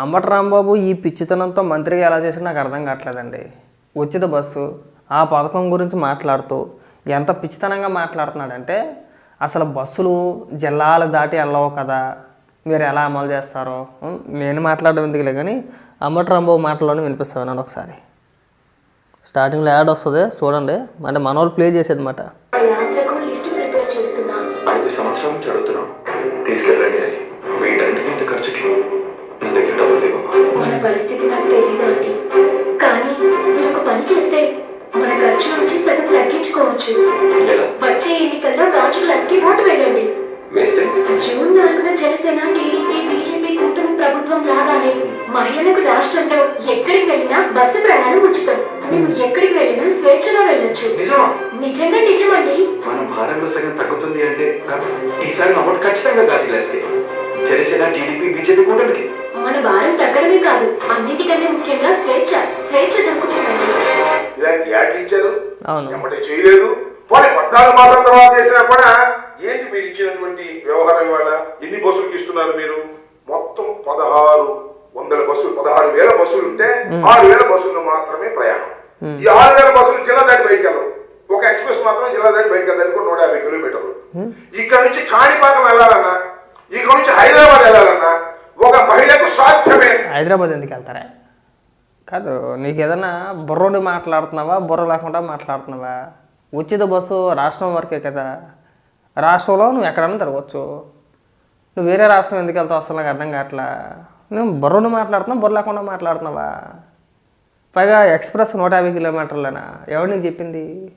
అంబటి రాంబాబు ఈ పిచ్చితనంతో మంత్రిగా ఎలా చేసినా నాకు అర్థం కావట్లేదండి. ఉచిత బస్సు ఆ పథకం గురించి మాట్లాడుతూ ఎంత పిచ్చితనంగా మాట్లాడుతున్నాడంటే అసలు బస్సులు జిల్లాలు దాటి వెళ్ళవు కదా మీరు ఎలా అమలు చేస్తారో నేను మాట్లాడడం ఎందుకులే కానీ అంబటి రాంబాబు మాటల్లోనే వినిపిస్తాను ఒకసారి. స్టార్టింగ్లో యాడ్ వస్తుంది చూడండి. అంటే మన వాళ్ళు ప్లే చేసేది మాట. ఐదు తీసుకెళ్ళండి. నాకు తెలియదు అండి కానీ మీరు ఒక పని చేస్తే మన ఖర్చు నుంచి సగం తగ్గించుకోవచ్చు. వచ్చే ఎన్నికల్లో గాజు గ్లాస్కి ఓటు వేయండి. వేస్తే? జూన్ నాలుగున జనసేన టీడీపీ బీజేపీ కూటమి ప్రభుత్వం రాగానే మహిళలకు రాష్ట్రంలో ఎక్కడికి వెళ్ళినా బస్సు ప్రయాణం ఉచితం. మేము ఎక్కడికి వెళ్ళినా స్వేచ్ఛగా వెళ్ళొచ్చు. నిజమా? నిజంగా నిజమండి. మన భారంలో సగం తగ్గుతుంది అంటే ఈసారి నా ఓటు ఖచ్చితంగా గాజు గ్లాస్కి జనసేన టీడీపీ బీజేపీ కూటమికి. మన భారం తగ్గడమే కాదు అన్నిటికంటే ముఖ్యంగా స్వేచ్ఛ స్వేచ్ఛ దొరుకుతుందండి ఇలాంటి యాడ్లు ఇచ్చారు అవును. ఎమ్మటే చేయలేదు. పోనీ పద్నాలుగు మాసాల తర్వాత చేసినా కూడా ఏంటి మీరు ఇచ్చినటువంటి వ్యవహారం వల్ల ఎన్ని బస్సులకు ఇస్తున్నారు మీరు? మొత్తం పదహారు వందల బస్సులు పదహారు వేల బస్సులు ఉంటే ఆరు వేల బస్సులు మాత్రమే ప్రయాణం. ఈ ఆరు వేల బస్సులు జిల్లా దాటి బయటికి ఒక ఎక్స్ప్రెస్ మాత్రం జిల్లా దాటి బయటికి వెళ్ళాలి కూడా నూట యాభై కిలోమీటర్లు. ఇక్కడ నుంచి కాణిపాకం వెళ్ళాలన్నా ఇక్కడ నుంచి హైదరాబాద్ వెళ్ళాలన్నా ఒక మహిళకు సాధ్యమే. హైదరాబాద్ ఎందుకు వెళ్తారా? కాదు నీకు ఏదైనా బుర్రోడి మాట్లాడుతున్నావా? బుర్ర లేకుండా మాట్లాడుతున్నావా? ఉచిత బస్సు రాష్ట్రం వరకే కదా. రాష్ట్రంలో నువ్వు ఎక్కడైనా తిరగచ్చు. నువ్వు వేరే రాష్ట్రం ఎందుకు వెళ్తావు అసలు నాకు అర్థం కావట్లా? నువ్వు బుర్రోడి మాట్లాడుతున్నావు బుర్ర లేకుండా మాట్లాడుతున్నావా? పైగా ఎక్స్ప్రెస్ నూట యాభై కిలోమీటర్లేనా? ఎవరు నీకు చెప్పింది?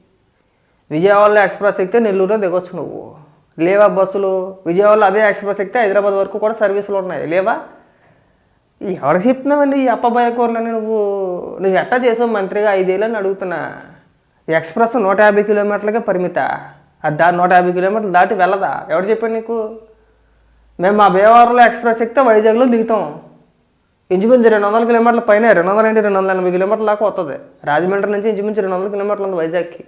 విజయవాడలో ఎక్స్ప్రెస్ ఎక్కితే నెల్లూరులో దిగొచ్చు నువ్వు. లేవా బస్సులు? విజయవాడలో అదే ఎక్స్ప్రెస్ ఎక్కితే హైదరాబాద్ వరకు కూడా సర్వీసులు ఉన్నాయి. లేవా? ఎవరికి చెప్తున్నావండి ఈ అప్పబాయ కూరలో నువ్వు? నువ్వు ఎట్టా చేసావు? మంత్రిగా ఐదేళ్ళని అడుగుతున్నా. ఎక్స్ప్రెస్ నూట యాభై కిలోమీటర్లకే పరిమిత. అది దా నూట యాభై కిలోమీటర్లు దాటి వెళ్ళదా? ఎవరు చెప్పాను నీకు? మేము మా భీమవరంలో ఎక్స్ప్రెస్ ఎక్కితే వైజాగ్లో దిగుతాం. ఇంచుమించు రెండు వందల కిలోమీటర్ల పైన రెండు వందల ఏంటి రెండు వందల ఎనభై కిలోమీటర్ల దాకా వస్తుంది రాజమండ్రి నుంచి ఇంచుమించు రెండు వందల కిలోమీటర్లు ఉంది వైజాగ్కి.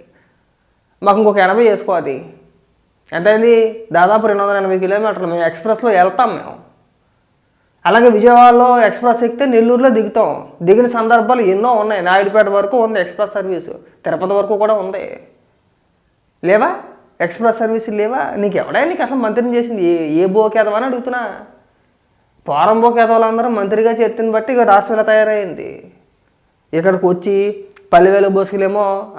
మాకు ఇంకొక ఎనభై వేసుకో అది. ఎంత అయింది దాదాపు రెండు వందల ఎనభై కిలోమీటర్లు. మేము ఎక్స్ప్రెస్లో వెళ్తాం మేము. అలాగే విజయవాడలో ఎక్స్ప్రెస్ ఎక్కితే నెల్లూరులో దిగుతాం. దిగిన సందర్భాలు ఎన్నో ఉన్నాయి. నాయుడుపేట వరకు ఉంది ఎక్స్ప్రెస్ సర్వీసు. తిరుపతి వరకు కూడా ఉంది. లేవా? ఎక్స్ప్రెస్ సర్వీస్ లేవా? నీకు ఎవడా నీకు అసలు మంత్రిని చేసింది? ఏ ఏ బోకేదవా అని అడుగుతున్నా. పోరం బోకేదవాళ్ళందరూ మంత్రిగా చేతిని బట్టి ఇక రాష్ట్రం తయారైంది. ఇక్కడికి వచ్చి పల్లెవేలు బస్సులేమో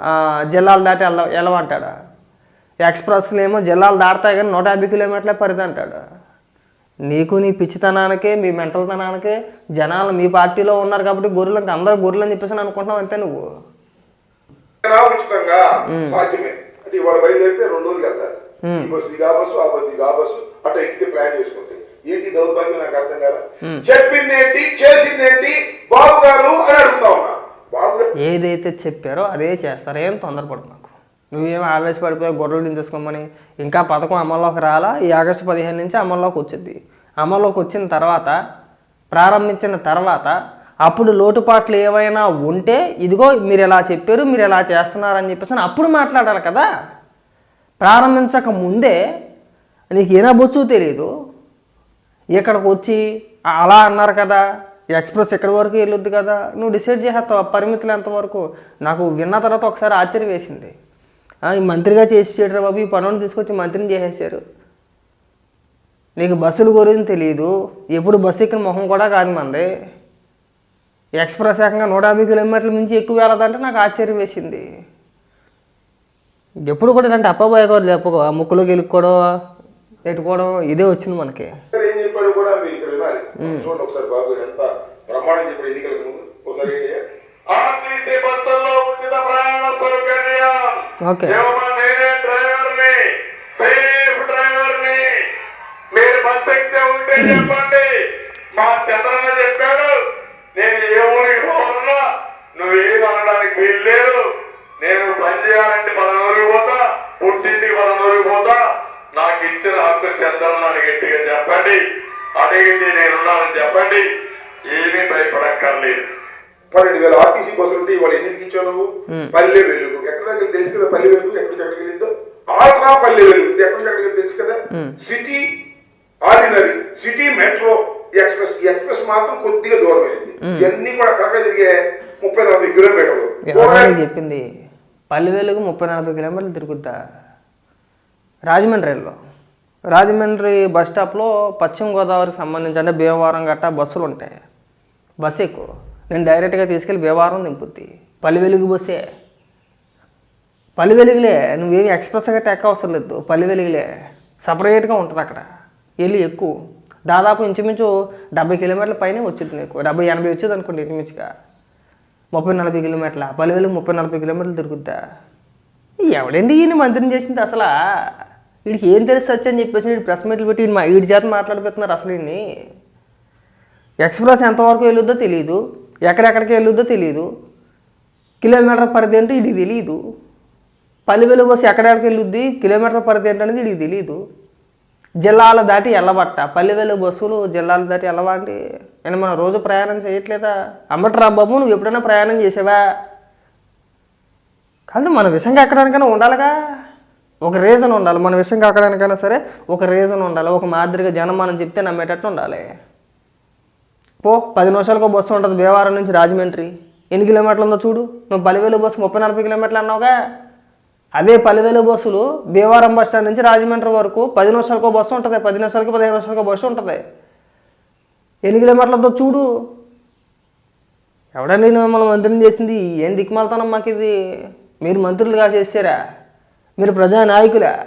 జిల్లాలు దాటి వెళ్ళ వెళ్ళమంటాడా? ఎక్స్ప్రెస్లు ఏమో జిల్లాలు దాటుతాయి కానీ నూట యాభై కిలోమీటర్లే పరిధి అంటాడు నీకు నీ పిచ్చితనానికే మీ మెంటల్తనానికే జనాలు మీ పార్టీలో ఉన్నారు కాబట్టి గొర్రెలు అందరూ గొర్రెలు అని చెప్పేసి అనుకుంటున్నావు అంతే నువ్వు. ఏంటి దౌర్భాగ్యం? నాకు అర్థం కదా చెప్పింది ఏంటి చేసింది ఏంటి బాబు గారు అని అడుగుతా ఉన్నా. బాబు ఏదైతే చెప్పారో అదే చేస్తారు. ఏం తొందరపడు నాకు నువ్వేం ఆవేశపడిపోయి గొర్రెలు దించేసుకోమని? ఇంకా పథకం అమల్లోకి రాలా? ఈ ఆగస్టు పదిహేను నుంచి అమల్లోకి వచ్చింది. అమల్లోకి వచ్చిన తర్వాత ప్రారంభించిన తర్వాత అప్పుడు లోటుపాట్లు ఏవైనా ఉంటే ఇదిగో మీరు ఎలా చెప్పారు మీరు ఎలా చేస్తున్నారని చెప్పేసి అప్పుడు మాట్లాడాలి కదా? ప్రారంభించక ముందే నీకు ఏనా బొచ్చు తెలియదు ఇక్కడికి వచ్చి అలా అన్నారు కదా? ఎక్స్ప్రెస్ ఎక్కడి వరకు వెళ్ళొద్దు కదా? నువ్వు డిసైడ్ చేసేస్తావు? పరిమితులు ఎంతవరకు? నాకు విన్న తర్వాత ఒకసారి ఆశ్చర్యం వేసింది. ఈ మంత్రిగా చేసి చేయడం బాబు ఈ పనులను తీసుకొచ్చి మంత్రిని చేసేసారు. నీకు బస్సుల గురించి తెలియదు ఎప్పుడు బస్సు ఎక్కిన మొహం కూడా కాదు మంది. ఎక్స్ప్రెస్ ఏకంగా నూట యాభై కిలోమీటర్ల మించి ఎక్కువ వెళ్ళదంటే నాకు ఆశ్చర్యం వేసింది. ఎప్పుడు కూడా ఇలాంటి అప్పబాయకూడదు లేకపో ఆ ముక్కులో గెలుక్కోవడం పెట్టుకోవడం ఇదే వచ్చింది మనకి? ఆర్టీసీ బస్సుల్లో ఉచిత ప్రయాణ సౌకర్యం. OK。పన్నెండు వేల ఆర్టీసీ బస్సులు ఉంటే ఇవాళ ఎన్నింటికి ఇచ్చావు నువ్వు? పల్లె వెలుగు. ఎక్కడ దగ్గర తెలుసు కదా పల్లె వెలుగు? ఎక్కడి ఎక్కడికి వెళ్ళిందో? ఆల్ట్రా పల్లె వెలుగు. ఇది ఎక్కడి ఎక్కడికి తెలుసు కదా? City ordinary. City metro express. Express మాత్రం కొద్దిగా దూరం అయింది ఇవన్నీ కూడా కరెక్ట్గా తిరిగే ముప్పై నలభై కిలోమీటర్లు చెప్పింది. పల్లెవేలుగు ముప్పై నలభై కిలోమీటర్లు తిరుగుద్దా? రాజమండ్రిలో రాజమండ్రి బస్ స్టాప్లో పశ్చిమ గోదావరికి సంబంధించి అంటే భీమవరం గట్ట బస్సులు ఉంటాయి. బస్సు ఎక్కువ. నేను డైరెక్ట్గా తీసుకెళ్ళి భీమవరం దింపుద్ది పల్లె వెలుగు బస్సే. పల్లె వెలుగులే. నువ్వేమి ఎక్స్ప్రెస్గా గట్ట అవసరం లేదు. పల్లె వెలుగులే. సపరేట్గా ఉంటుంది అక్కడ. వెళ్ళి ఎక్కువ. దాదాపు ఇంచుమించు డెబ్బై కిలోమీటర్ల పైనే వచ్చింది నీకు. డెబ్బై ఎనభై వచ్చేది అనుకోండి ఇంచుమించుగా. ముప్పై నలభై కిలోమీటర్ల. పల్లి వెలుగు ముప్పై నలభై కిలోమీటర్లు తిరుగుద్దా? ఎవడండి ఈయన మంత్రిని చేసింది అసలు? వీడికి ఏం తెలుసు వచ్చి అని చెప్పేసి వీడు ప్రెస్ మీట్లు పెట్టి వీడి మా వీడి చేత మాట్లాడిపోతున్నారు అసలు వీడిని ఎక్స్ప్రెస్ ఎంతవరకు వెళ్ళొద్దో తెలియదు ఎక్కడెక్కడికి వెళ్ళొద్దో తెలియదు కిలోమీటర్ పరిధి అంటే ఇది తెలియదు పల్లెవేలు బస్సు ఎక్కడెక్కడికి వెళ్ళొద్ది కిలోమీటర్ పరిధి ఏంటనేది ఇది తెలియదు జిల్లాల దాటి వెళ్ళబట్ట పల్లెవేలు బస్సులు జిల్లాలు దాటి వెళ్ళవా అంటే నేను మనం రోజు ప్రయాణం చేయట్లేదా? అమ్మట్రా బాబు నువ్వు ఎప్పుడైనా ప్రయాణం చేసావా? కాదు మన విషయం ఎక్కడానికైనా ఉండాలిగా. ఒక రీజన్ ఉండాలి. మన విషయం ఎక్కడానికైనా సరే ఒక రీజన్ ఉండాలి. ఒక మాదిరిగా జనం మనం చెప్తే నమ్మేటట్టు ఉండాలి. పో పది నిమిషాలకు బస్సు ఉంటుంది భీమవరం నుంచి రాజమండ్రి. ఎన్ని కిలోమీటర్లు ఉందో చూడు. నువ్వు పలివేలు బస్సు ముప్పై నలభై కిలోమీటర్లు అన్నావుగా? అదే పలివేలు బస్సులు భీమవరం బస్ స్టాండ్ నుంచి రాజమండ్రి వరకు పది నిమిషాలకు బస్సు ఉంటుంది పది నిమిషాలకి పదిహేను నిమిషాలకు బస్సు ఉంటుంది. ఎన్ని కిలోమీటర్లు ఉందో చూడు. ఎవడండి మిమ్మల్ని మంత్రిని చేసింది? ఏం దిక్కుమాలతనం మాకు ఇది మీరు మంత్రులుగా చేశారా? మీరు ప్రజానాయకులా?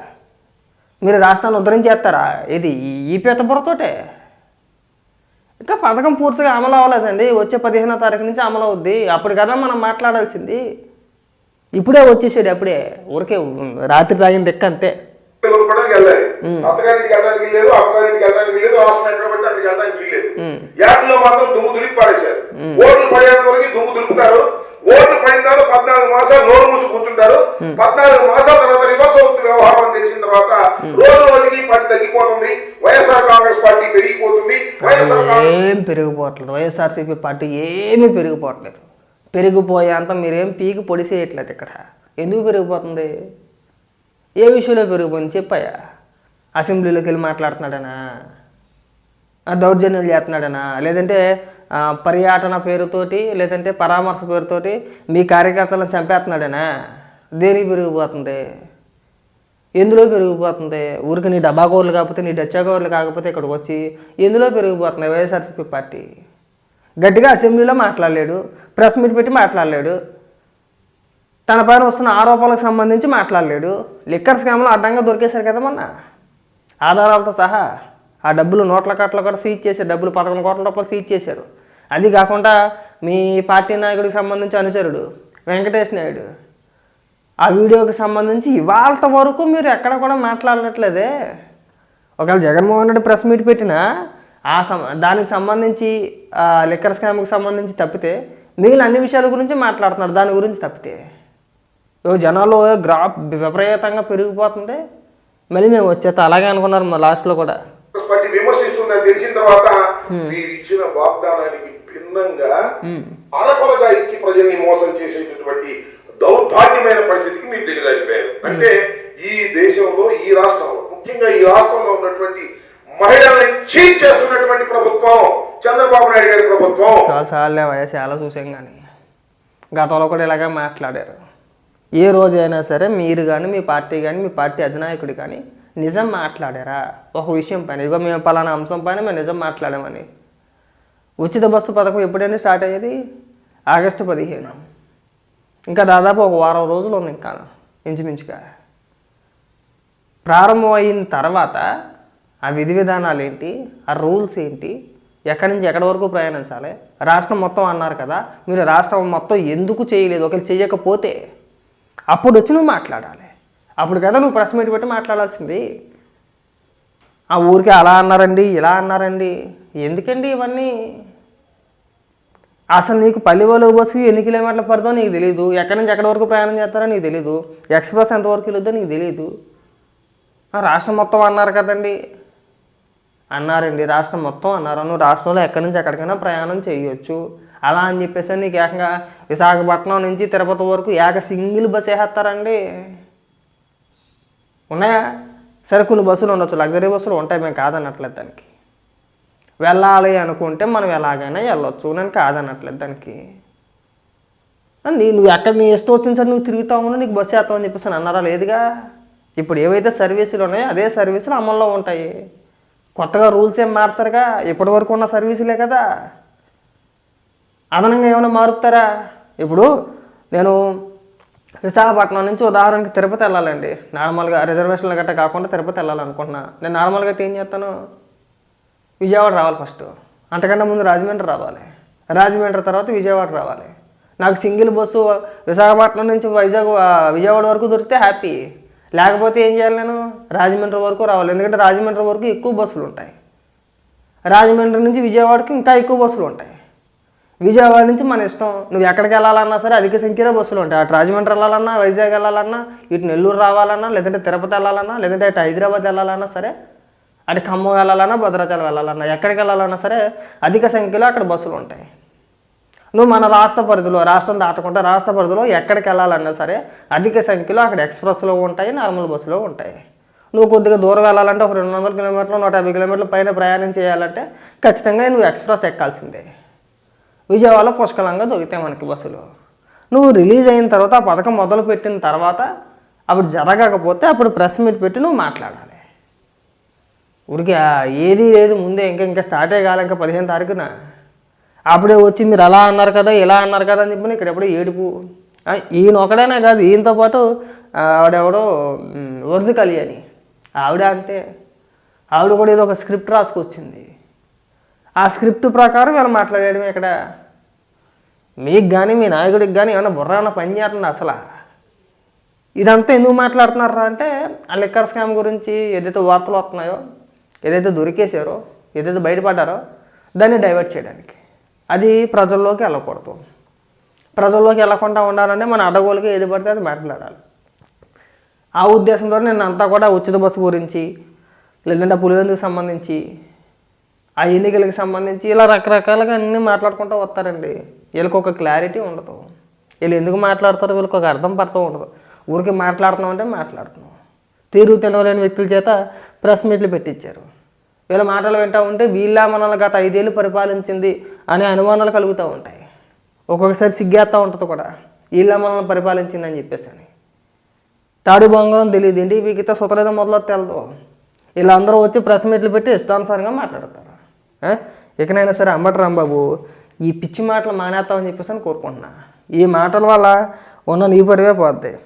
మీరు రాష్ట్రాన్ని ఉద్ధరించేస్తారా? ఇది ఈ పెద్దపురతోటే ఇంకా పథకం పూర్తిగా అమలు అవ్వలేదండి. వచ్చే పదిహేనో తారీఖు నుంచి అమలు అవుద్ది. అప్పుడు కదా మనం మాట్లాడాల్సింది ఇప్పుడే వచ్చేసాడు అప్పుడే. ఊరికే రాత్రి తాగిన దిక్క అంతే. యాడ్లో మాత్రం దుమ్ము దులిపి పారేశారు ఓట్లు పడేంత వరకు దుమ్ము దులుపుతారు. ఓట్లు పడిన తర్వాత పద్నాలుగు మాసాలు నోరు మూసి కూర్చుంటారు. పద్నాలుగు మాసాల తర్వాత రివర్స్ అవుతుంది వ్యవహారం అని తెలిసిన తర్వాత రోజు రోజుకి పని తగ్గిపోతుంది. వైఎస్ఆర్ కాంగ్రెస్ పార్టీ కాంగ్రెస్ ఏం పెరిగిపోవట్లేదు. వైఎస్ఆర్సీపీ పార్టీ ఏమీ పెరిగిపోవట్లేదు. పెరిగిపోయేంత మీరేం పీకి పొడి చేయట్లేదు ఇక్కడ. ఎందుకు పెరిగిపోతుంది? ఏ విషయంలో పెరిగిపోయింది చెప్పాయా అసెంబ్లీలోకి వెళ్ళి మాట్లాడుతున్నాడనా? ఆ దౌర్జన్యాలు చేస్తున్నాడనా? లేదంటే పర్యాటన పేరుతోటి లేదంటే పరామర్శ పేరుతోటి మీ కార్యకర్తలను చంపేస్తున్నాడనా? దేనికి పెరిగిపోతుంది? ఎందులో పెరిగిపోతుంది? ఊరికి నీ డబ్బాగోర్లు కాకపోతే నీ డచ్చాగోర్లు కాకపోతే ఇక్కడికి వచ్చి ఎందులో పెరిగిపోతుంది వైఎస్ఆర్సీపీ పార్టీ. గట్టిగా అసెంబ్లీలో మాట్లాడలేడు ప్రెస్ మీట్ పెట్టి మాట్లాడలేడు తన పైన వస్తున్న ఆరోపణలకు సంబంధించి మాట్లాడలేడు లిక్కర్ స్కామ్లో అడ్డంగా దొరికేశారు కదా మొన్న. ఆధారాలతో సహా ఆ డబ్బులు నోట్ల కట్టలు కూడా సీజ్ చేశారు డబ్బులు పదకొండు కోట్ల రూపాయలు సీజ్ చేశారు. అది కాకుండా మీ పార్టీ నాయకుడికి సంబంధించి అనుచరుడు వెంకటేష్ నాయుడు ఆ వీడియోకి సంబంధించి ఇవాళ వరకు మీరు ఎక్కడ కూడా మాట్లాడట్లేదే. ఒకవేళ జగన్మోహన్ రెడ్డి ప్రెస్ మీట్ పెట్టినా ఆ సం దానికి సంబంధించి ఆ లిక్కర్ స్కామ్కి సంబంధించి తప్పితే మిగిలిన అన్ని విషయాల గురించి మాట్లాడుతున్నారు. దాని గురించి తప్పితే. ఓ జనాలు గ్రాఫ్ విపరీతంగా పెరిగిపోతుంది. మళ్ళీ మేము వచ్చేత అలాగే అనుకున్నారు మా లాస్ట్లో కూడా. విమర్శిస్తుందని తెలిసిన తర్వాత మీరు ఇచ్చిన వాగ్దానానికి భిన్నంగా అరకొరగా ఇచ్చి ప్రజల్ని మోసం చేసేటటువంటి దౌర్భాగ్యమైన పరిస్థితికి మీరు దిగజారిపోయారు. అంటే ఈ దేశంలో ఈ రాష్ట్రంలో ముఖ్యంగా ఈ రాష్ట్రంలో ఉన్నటువంటి మహిళల్ని చీట్ చేస్తున్నటువంటి ప్రభుత్వం చంద్రబాబు నాయుడు గారి ప్రభుత్వం. చాలా చాలా వయసు చాలా చూసాం కానీ. గతంలో కూడా ఇలాగే మాట్లాడారు. ఏ రోజైనా సరే మీరు కానీ మీ పార్టీ కానీ మీ పార్టీ అధినాయకుడు కానీ నిజం మాట్లాడారా? ఒక విషయం పైన ఇదిగో మేము పలానా అంశం పైన మేము నిజం మాట్లాడామని. ఉచిత బస్సు పథకం ఎప్పుడైనా స్టార్ట్ అయ్యేది? ఆగస్టు పదిహేను. ఇంకా దాదాపు ఒక వారం రోజులు ఉంది ఇంకా ఇంచుమించుగా. ప్రారంభమైన తర్వాత ఆ విధి విధానాలు ఏంటి ఆ రూల్స్ ఏంటి ఎక్కడి నుంచి ఎక్కడి వరకు ప్రయాణించాలి రాష్ట్రం మొత్తం అన్నారు కదా మీరు రాష్ట్రం మొత్తం ఎందుకు చేయలేదు ఒకవేళ చేయకపోతే అప్పుడు వచ్చి నువ్వు మాట్లాడాలి. అప్పుడు కదా నువ్వు ప్రెస్ మీట్ పెట్టి మాట్లాడాల్సింది. ఆ ఊరికి అలా అన్నారండి ఇలా అన్నారండి ఎందుకండి ఇవన్నీ? అసలు నీకు పల్లెవాళ్ళు బస్సు ఎన్ని కిలోమీటర్లు పడుతుందో నీకు తెలియదు ఎక్కడి నుంచి ఎక్కడి వరకు ప్రయాణం చేస్తారో నీకు తెలియదు ఎక్స్ప్రెస్ ఎంతవరకు వెళ్ళొద్దో నీకు తెలియదు రాష్ట్రం మొత్తం అన్నారు కదండి. అన్నారండి రాష్ట్రం మొత్తం అన్నారు. నువ్వు రాష్ట్రంలో ఎక్కడి నుంచి ఎక్కడికైనా ప్రయాణం చేయొచ్చు. అలా అని చెప్పేసి నీకు ఏకంగా విశాఖపట్నం నుంచి తిరుపతి వరకు ఏక సింగిల్ బస్ వేసేస్తారండి. ఉన్నాయా? సరే కొన్ని బస్సులు ఉండొచ్చు. లగ్జరీ బస్సులు ఉంటాయి మేము కాదన్నట్లేదు దానికి. వెళ్ళాలి అనుకుంటే మనం ఎలాగైనా వెళ్ళొచ్చు. నేను కాదనట్లేదు దానికి. నీ నువ్వు ఎక్కడ నీ ఇష్టం వచ్చిన సార్ నువ్వు తిరుగుతావు నీకు బస్సు అని చెప్పేసి అన్నారా లేదుగా? ఇప్పుడు ఏవైతే సర్వీసులు ఉన్నాయో అదే సర్వీసులు అమల్లో ఉంటాయి. కొత్తగా రూల్స్ ఏం మార్చరుగా? ఇప్పటి వరకు ఉన్న సర్వీసులే కదా. అదనంగా ఏమైనా మారుతారా? ఇప్పుడు నేను విశాఖపట్నం నుంచి ఉదాహరణకి తిరుపతి వెళ్ళాలండి. నార్మల్గా రిజర్వేషన్లు గట్రా కాకుండా తిరుపతి వెళ్ళాలనుకుంటున్నా. నేను నార్మల్గా అయితే ఏం చేస్తాను? విజయవాడ రావాలి ఫస్ట్. అంతకంటే ముందు రాజమండ్రి రావాలి. రాజమండ్రి తర్వాత విజయవాడ రావాలి. నాకు సింగిల్ బస్సు విశాఖపట్నం నుంచి వైజాగ్ విజయవాడ వరకు దొరికితే హ్యాపీ. లేకపోతే ఏం చేయాలి నేను? రాజమండ్రి వరకు రావాలి. ఎందుకంటే రాజమండ్రి వరకు ఎక్కువ బస్సులు ఉంటాయి. రాజమండ్రి నుంచి విజయవాడకి ఇంకా ఎక్కువ బస్సులు ఉంటాయి. విజయవాడ నుంచి మన ఇష్టం. నువ్వు ఎక్కడికి వెళ్ళాలన్నా సరే అధిక సంఖ్యలో బస్సులు ఉంటాయి. అటు రాజమండ్రి వెళ్ళాలన్నా వైజాగ్ వెళ్ళాలన్నా ఇటు నెల్లూరు రావాలన్నా లేదంటే తిరుపతి వెళ్ళాలన్నా లేదంటే అటు హైదరాబాద్ వెళ్ళాలన్నా సరే అటు ఖమ్మం వెళ్ళాలన్నా భద్రాచలం వెళ్ళాలన్నా ఎక్కడికి వెళ్ళాలన్నా సరే అధిక సంఖ్యలో అక్కడ బస్సులు ఉంటాయి. నువ్వు మన రాష్ట్ర పరిధిలో రాష్ట్రం దాటకుండా రాష్ట్ర పరిధిలో ఎక్కడికి వెళ్ళాలన్నా సరే అధిక సంఖ్యలో అక్కడ ఎక్స్ప్రెస్లో ఉంటాయి నార్మల్ బస్సులో ఉంటాయి. నువ్వు కొద్దిగా దూరం వెళ్ళాలంటే ఒక రెండు వందల కిలోమీటర్లు నూట యాభై కిలోమీటర్ల పైన ప్రయాణం చేయాలంటే ఖచ్చితంగా నువ్వు ఎక్స్ప్రెస్ ఎక్కాల్సిందే. విజయవాడలో పుష్కలంగా దొరుకుతాయి మనకి బస్సులు. నువ్వు రిలీజ్ అయిన తర్వాత ఆ పథకం మొదలు పెట్టిన తర్వాత అప్పుడు జరగకపోతే అప్పుడు ప్రెస్ మీట్ పెట్టి నువ్వు మాట్లాడాలి. ఊరికే ఏది లేదు ముందే ఇంకా ఇంకా స్టార్టే కాలే ఇంకా పదిహేను తారీఖున. అప్పుడే వచ్చి మీరు అలా అన్నారు కదా ఇలా అన్నారు కదా అని చెప్పి ఇక్కడ ఎప్పుడో ఏడుపు ఈయన ఒకడైనా కాదు ఈయనతో పాటు ఆవిడెవడో ఉమ్, వరద అని. ఆవిడ అంతే. ఆవిడ కూడా ఏదో ఒక స్క్రిప్ట్ రాసుకొచ్చింది. ఆ స్క్రిప్ట్ ప్రకారం వీళ్ళు మాట్లాడేయడం ఇక్కడ. మీకు కానీ మీ నాయకుడికి కానీ ఏమైనా బుర్ర ఏమైనా పని చేస్తుంది అసలు? ఇదంతా ఎందుకు మాట్లాడుతున్నారా అంటే ఆ లిక్కర్ స్కామ్ గురించి ఏదైతే వార్తలు వస్తున్నాయో ఏదైతే దొరికేశారో ఏదైతే బయటపడ్డారో దాన్ని డైవర్ట్ చేయడానికి. అది ప్రజల్లోకి వెళ్ళకూడదు. ప్రజల్లోకి వెళ్ళకుండా ఉండాలంటే మన అడ్డగోలుగా ఏది పడితే అది మాట్లాడాలి. ఆ ఉద్దేశంతో నేను అంతా కూడా ఉచిత బస్సు గురించి లేదంటే పులివెందుకు సంబంధించి ఆ ఎన్నికలకు సంబంధించి ఇలా రకరకాలుగా అన్నీ మాట్లాడుకుంటూ వస్తారండి. వీళ్ళకి ఒక క్లారిటీ ఉండదు. వీళ్ళు ఎందుకు మాట్లాడతారో వీళ్ళకి ఒక అర్థం పడుతూ ఉండదు. ఊరికి మాట్లాడుతున్నాం అంటే మాట్లాడుతున్నాం. తీరు తినలేని వ్యక్తుల చేత ప్రెస్ మీట్లు పెట్టించారు. వీళ్ళ మాటలు వింటూ ఉంటే వీళ్ళ మనల్ని గత ఐదేళ్ళు పరిపాలించింది అనే అనుమానాలు కలుగుతూ ఉంటాయి. ఒక్కొక్కసారి సిగ్గేస్తూ ఉంటుంది కూడా. వీళ్ళ మనల్ని పరిపాలించింది అని చెప్పేసి అని. తాడు బంగారం తెలియదు ఏంటి? వీకితో సుతలేదో మొదలు తెలదు. వీళ్ళందరూ వచ్చి ప్రెస్ మీట్లు పెట్టి ఇష్టానుసారంగా మాట్లాడతారు. ఇకనైనా సరే అంబటరాం బాబు ఈ పిచ్చి మాటలు మానేస్తామని చెప్పేసి అని కోరుకుంటున్నా. ఈ మాటల వల్ల ఉన్న నీ పరివే పోద్ది.